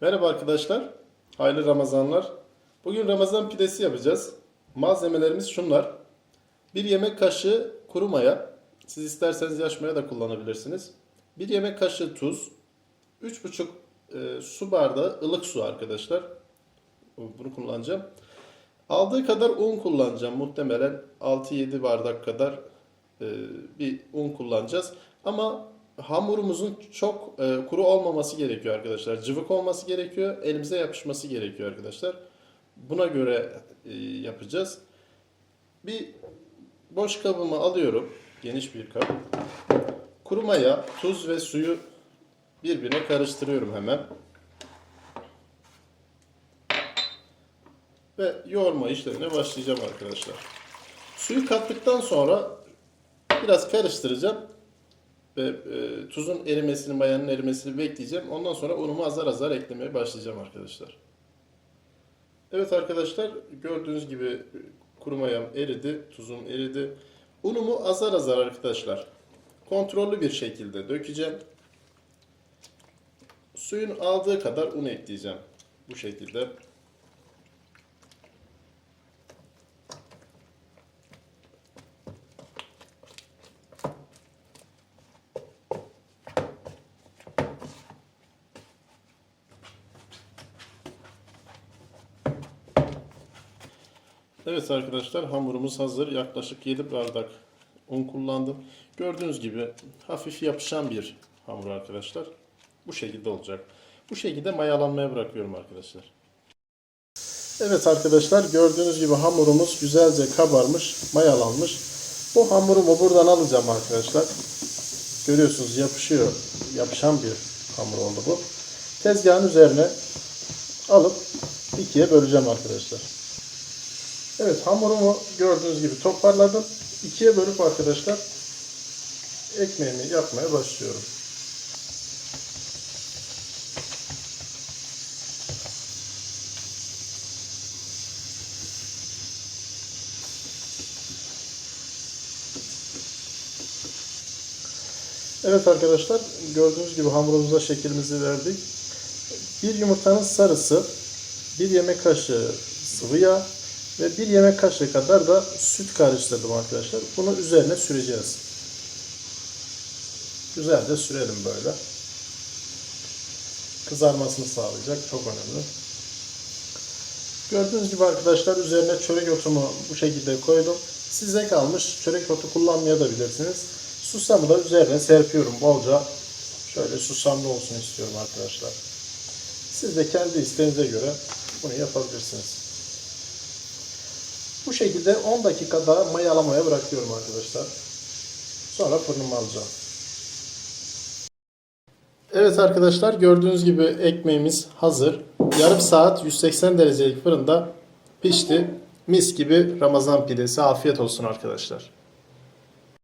Merhaba arkadaşlar. Hayırlı Ramazanlar. Bugün Ramazan pidesi yapacağız. Malzemelerimiz şunlar. Bir yemek kaşığı kuru maya. Siz isterseniz yaş maya da kullanabilirsiniz. Bir yemek kaşığı tuz. 3,5 e, su bardağı ılık su arkadaşlar. Bunu kullanacağım. Aldığı kadar un kullanacağım. Muhtemelen 6-7 bardak kadar e, bir un kullanacağız. Ama hamurumuzun çok e, kuru olmaması gerekiyor arkadaşlar. Cıvık olması gerekiyor. Elimize yapışması gerekiyor arkadaşlar. Buna göre e, yapacağız. Bir boş kabımı alıyorum. Geniş bir kap. Kuru maya, tuz ve suyu birbirine karıştırıyorum hemen. Ve yoğurma işlemine başlayacağım arkadaşlar. Suyu kattıktan sonra biraz karıştıracağım ve e, tuzun erimesini, mayanın erimesini bekleyeceğim. Ondan sonra unumu azar azar eklemeye başlayacağım arkadaşlar. Evet arkadaşlar gördüğünüz gibi kuru mayam eridi, tuzum eridi. Unumu azar azar arkadaşlar kontrollü bir şekilde dökeceğim. Suyun aldığı kadar un ekleyeceğim. Bu şekilde. Evet arkadaşlar hamurumuz hazır. Yaklaşık 7 bardak un kullandım. Gördüğünüz gibi hafif yapışan bir hamur arkadaşlar. Bu şekilde olacak. Bu şekilde mayalanmaya bırakıyorum arkadaşlar. Evet arkadaşlar gördüğünüz gibi hamurumuz güzelce kabarmış, mayalanmış. Bu hamurumu buradan alacağım arkadaşlar. Görüyorsunuz yapışıyor. Yapışan bir hamur oldu bu. Tezgahın üzerine alıp ikiye böleceğim arkadaşlar. Evet hamurumu gördüğünüz gibi toparladım. İkiye bölüp arkadaşlar ekmeğimi yapmaya başlıyorum. Evet arkadaşlar gördüğünüz gibi hamurumuza şeklimizi verdik. Bir yumurtanın sarısı, bir yemek kaşığı sıvı yağ ve bir yemek kaşığı kadar da süt karıştırdım arkadaşlar. Bunu üzerine süreceğiz. Güzelce sürelim böyle. Kızarmasını sağlayacak. Çok önemli. Gördüğünüz gibi arkadaşlar üzerine çörek otumu bu şekilde koydum. Size kalmış çörek otu kullanmayabilirsiniz. Susamı da üzerine serpiyorum bolca. Şöyle susamlı olsun istiyorum arkadaşlar. Siz de kendi isteğinize göre bunu yapabilirsiniz. Bu şekilde 10 dakika daha mayalamaya bırakıyorum arkadaşlar. Sonra fırınıma alacağım. Evet arkadaşlar gördüğünüz gibi ekmeğimiz hazır. Yarım saat 180 derecelik fırında pişti. Mis gibi Ramazan pidesi. Afiyet olsun arkadaşlar.